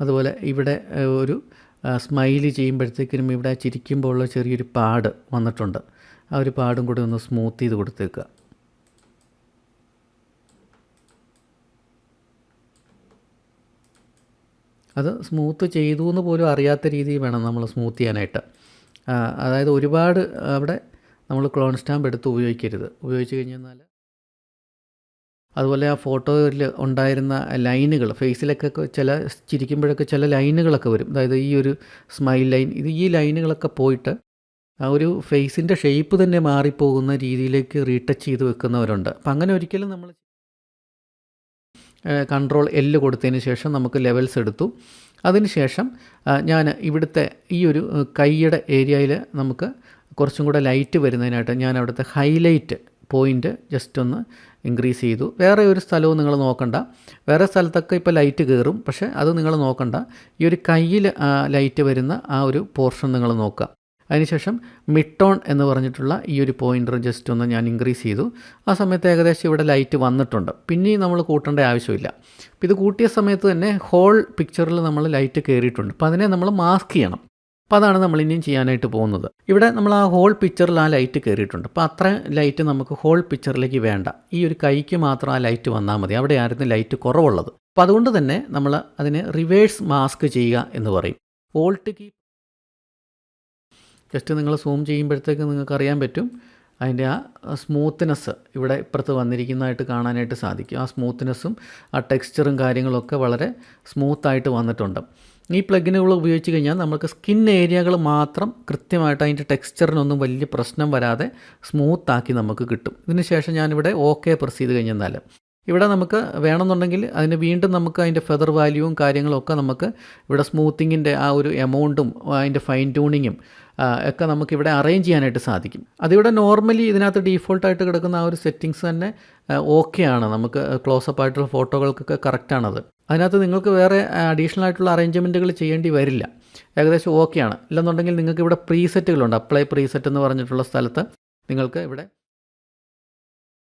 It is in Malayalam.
അതുപോലെ ഇവിടെ ഒരു സ്മൈലി ചെയ്യുമ്പോഴത്തേക്കിനും ഇവിടെ ചിരിക്കുമ്പോൾ ഉള്ള ചെറിയൊരു പാട് വന്നിട്ടുണ്ട്. ആ ഒരു പാടും കൂടി ഒന്ന് സ്മൂത്ത് ചെയ്ത് കൊടുത്തേക്കുക. അത് സ്മൂത്ത് ചെയ്തു എന്ന് പോലും അറിയാത്ത രീതിയിൽ വേണം നമ്മൾ സ്മൂത്ത് ചെയ്യാനായിട്ട്. അതായത് ഒരുപാട് അവിടെ നമ്മൾ ക്ലോൺ സ്റ്റാമ്പ് എടുത്ത് ഉപയോഗിക്കരുത്. ഉപയോഗിച്ച് കഴിഞ്ഞാൽ അതുപോലെ ആ ഫോട്ടോയിൽ ഉണ്ടായിരുന്ന ലൈനുകൾ ഫേസിലൊക്കെ ചില ചിരിക്കുമ്പോഴൊക്കെ ചില ലൈനുകളൊക്കെ വരും. അതായത് ഈ ഒരു സ്മൈൽ ലൈൻ ഇത് ഈ ലൈനുകളൊക്കെ പോയിട്ട് ആ ഒരു ഫേസിന്റെ ഷേപ്പ് തന്നെ മാറിപ്പോകുന്ന രീതിയിലേക്ക് റീടച്ച് ചെയ്ത് വെക്കുന്നവരുണ്ട്. അപ്പം അങ്ങനെ ഒരിക്കലും നമ്മൾ കൺട്രോൾ എല്ല് കൊടുത്തതിന് ശേഷം നമുക്ക് ലെവൽസ് എടുത്തു. അതിനുശേഷം ഞാൻ ഇവിടുത്തെ ഈ ഒരു കൈയുടെ ഏരിയയിൽ നമുക്ക് കുറച്ചും കൂടെ ലൈറ്റ് വരുന്നതിനായിട്ട് ഞാൻ അവിടുത്തെ ഹൈലൈറ്റ് പോയിന്റ് ജസ്റ്റ് ഒന്ന് ഇൻക്രീസ് ചെയ്തു. വേറെ ഒരു സ്ഥലവും നിങ്ങൾ നോക്കണ്ട. വേറെ സ്ഥലത്തൊക്കെ ഇപ്പോൾ ലൈറ്റ് കയറും പക്ഷേ അത് നിങ്ങൾ നോക്കണ്ട. ഈ ഒരു കയ്യിൽ ലൈറ്റ് വരുന്ന ആ ഒരു പോർഷൻ നിങ്ങൾ നോക്കുക. അതിനുശേഷം മിട്ടോൺ എന്ന് പറഞ്ഞിട്ടുള്ള ഈ ഒരു പോയിന്റർ ജസ്റ്റ് ഒന്ന് ഞാൻ ഇൻക്രീസ് ചെയ്തു. ആ സമയത്ത് ഏകദേശം ഇവിടെ ലൈറ്റ് വന്നിട്ടുണ്ട്. പിന്നെയും നമ്മൾ കൂട്ടേണ്ട ആവശ്യമില്ല. ഇത് കൂട്ടിയ സമയത്ത് തന്നെ ഹോൾ പിക്ചറിൽ നമ്മൾ ലൈറ്റ് കയറിയിട്ടുണ്ട് അപ്പോൾ അതിനെ നമ്മൾ മാസ്ക് ചെയ്യണം. അപ്പോൾ അതാണ് നമ്മൾ ഇനിയും ചെയ്യാനായിട്ട് പോകുന്നത്. ഇവിടെ നമ്മൾ ആ ഹോൾ പിക്ചറിൽ ആ ലൈറ്റ് കയറിയിട്ടുണ്ട് അപ്പോൾ അത്ര ലൈറ്റ് നമുക്ക് ഹോൾ പിക്ചറിലേക്ക് വേണ്ട. ഈ ഒരു കൈക്ക് മാത്രം ആ ലൈറ്റ് വന്നാൽ മതി. അവിടെ ആയിരുന്നു ലൈറ്റ് കുറവുള്ളത്. അപ്പോൾ അതുകൊണ്ട് തന്നെ നമ്മൾ അതിനെ റിവേഴ്സ് മാസ്ക് ചെയ്യുക എന്ന് പറയും. ഓൾട്ട് കീ ജസ്റ്റ് നിങ്ങൾ സൂം ചെയ്യുമ്പോഴത്തേക്ക് നിങ്ങൾക്ക് അറിയാൻ പറ്റും. അതിന്റെ ആ സ്മൂത്ത്നെസ് ഇവിടെ ഇപ്പുറത്ത് വന്നിരിക്കുന്നതായിട്ട് കാണാനായിട്ട് സാധിക്കും. ആ സ്മൂത്ത്നെസ്സും ആ ടെക്സ്ചറും കാര്യങ്ങളൊക്കെ വളരെ സ്മൂത്തായിട്ട് വന്നിട്ടുണ്ട്. ഈ പ്ലഗിനുകൾ ഉപയോഗിച്ച് കഴിഞ്ഞാൽ നമുക്ക് സ്കിൻ ഏരിയകൾ മാത്രം കൃത്യമായിട്ട് അതിന്റെ ടെക്സ്ചറിനൊന്നും വലിയ പ്രശ്നം വരാതെ സ്മൂത്താക്കി നമുക്ക് കിട്ടും. ഇതിന് ശേഷം ഞാനിവിടെ ഓക്കെ പ്രസ് ചെയ്ത് കഴിഞ്ഞാൽ ഇവിടെ നമുക്ക് വേണമെന്നുണ്ടെങ്കിൽ അതിന് വീണ്ടും നമുക്ക് അതിന്റെ ഫെദർ വാല്യൂവും കാര്യങ്ങളൊക്കെ നമുക്ക് ഇവിടെ സ്മൂത്തിങ്ങിന്റെ ആ ഒരു എമൗണ്ടും അതിന്റെ ഫൈൻ ട്യൂണിങ്ങും ഒക്കെ നമുക്ക് ഇവിടെ അറേഞ്ച് ചെയ്യാനായിട്ട് സാധിക്കും. അതിവിടെ നോർമലി ഇതിനകത്ത് ഡീഫോൾട്ടായിട്ട് കിടക്കുന്ന ആ ഒരു സെറ്റിങ്സ് തന്നെ ഓക്കെ ആണ്. നമുക്ക് ക്ലോസപ്പ് ആയിട്ടുള്ള ഫോട്ടോകൾക്കൊക്കെ കറക്റ്റാണത് അതിനകത്ത് നിങ്ങൾക്ക് വേറെ അഡീഷണൽ ആയിട്ടുള്ള അറേഞ്ച്മെന്റുകൾ ചെയ്യേണ്ടി വരില്ല. ഏകദേശം ഓക്കെയാണ് ഇല്ലെന്നുണ്ടെങ്കിൽ നിങ്ങൾക്ക് ഇവിടെ പ്രീസെറ്റുകളുണ്ട് അപ്ലൈ പ്രീസെറ്റ് എന്ന് പറഞ്ഞിട്ടുള്ള സ്ഥലത്ത് നിങ്ങൾക്ക് ഇവിടെ